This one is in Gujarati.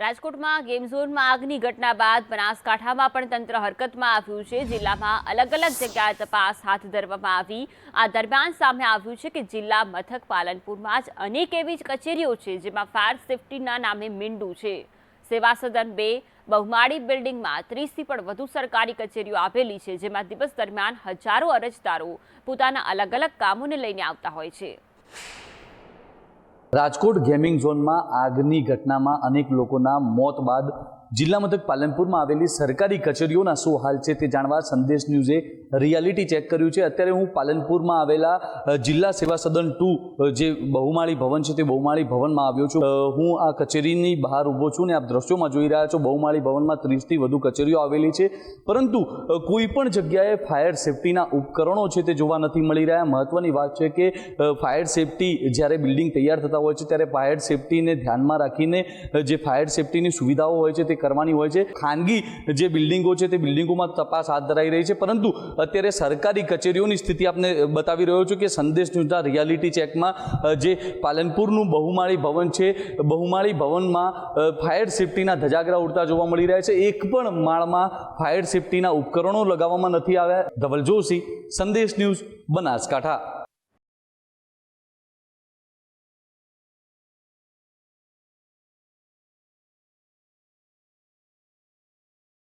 રાજકોટમાં ગેમ ઝોનમાં આગની ઘટના બાદ બનાસકાંઠામાં પણ તંત્ર હરકતમાં આવ્યું છે. જિલ્લામાં અલગ અલગ જગ્યાએ તપાસ હાથ ધરવામાં આવી. આ દરમિયાન સામે આવ્યું છે કે જિલ્લા મથક પાલનપુરમાં જ અનેક એવી જ કચેરીઓ છે જેમાં ફાયર સેફટીના નામે મીંડું છે. સેવા સદન બે, બહુમાળી બિલ્ડિંગમાં ત્રીસથી પણ વધુ સરકારી કચેરીઓ આવેલી છે, જેમાં દિવસ દરમિયાન હજારો અરજદારો પોતાના અલગ અલગ કામોને લઈને આવતા હોય છે. રાજકોટ ગેમિંગ ઝોનમાં આગની ઘટનામાં અનેક લોકોના મોત બાદ જિલ્લા મથક પાલનપુરમાં આવેલી સરકારી કચેરીઓના શું હાલ છે તે જાણવા સંદેશ ન્યૂઝે રિયાલિટી ચેક કર્યું છે. અત્યારે હું પાલનપુરમાં આવેલા જિલ્લા સેવા સદન ટુ જે બહુમાળી ભવન છે તે બહુમાળી ભવનમાં આવ્યો છું. હું આ કચેરીની બહાર ઊભો છું ને આપ દ્રશ્યોમાં જોઈ રહ્યા છો, બહુમાળી ભવનમાં ત્રીસથી વધુ કચેરીઓ આવેલી છે. પરંતુ કોઈ પણ જગ્યાએ ફાયર સેફટીના ઉપકરણો છે તે જોવા નથી મળી રહ્યા. મહત્વની વાત છે કે ફાયર સેફટી જ્યારે બિલ્ડિંગ તૈયાર થતા હોય છે, ત્યારે ફાયર સેફટીને ધ્યાનમાં રાખીને જે ફાયર સેફટીની સુવિધાઓ હોય છે તે કરવાની હોય છે. ખાનગી જે બિલ્ડિંગો છે તે બિલ્ડિંગોમાં તપાસ હાથ ધરાઈ રહી છે. પરંતુ અત્યારે સરકારી કચેરીઓની સ્થિતિ આપને બતાવી રહ્યો છું કે સંદેશ ન્યૂઝના રિયાલિટી ચેકમાં જે પાલનપુરનું બહુમાળી ભવન છે, બહુમાળી ભવનમાં ફાયર સેફટીના ધજાગરા ઉડતા જોવા મળી રહ્યા છે. એક પણ માળમાં ફાયર સેફટીના ઉપકરણો લગાવવામાં નથી આવ્યા. ધવલ જોશી સંદેશ ન્યૂઝ, બનાસકાંઠા.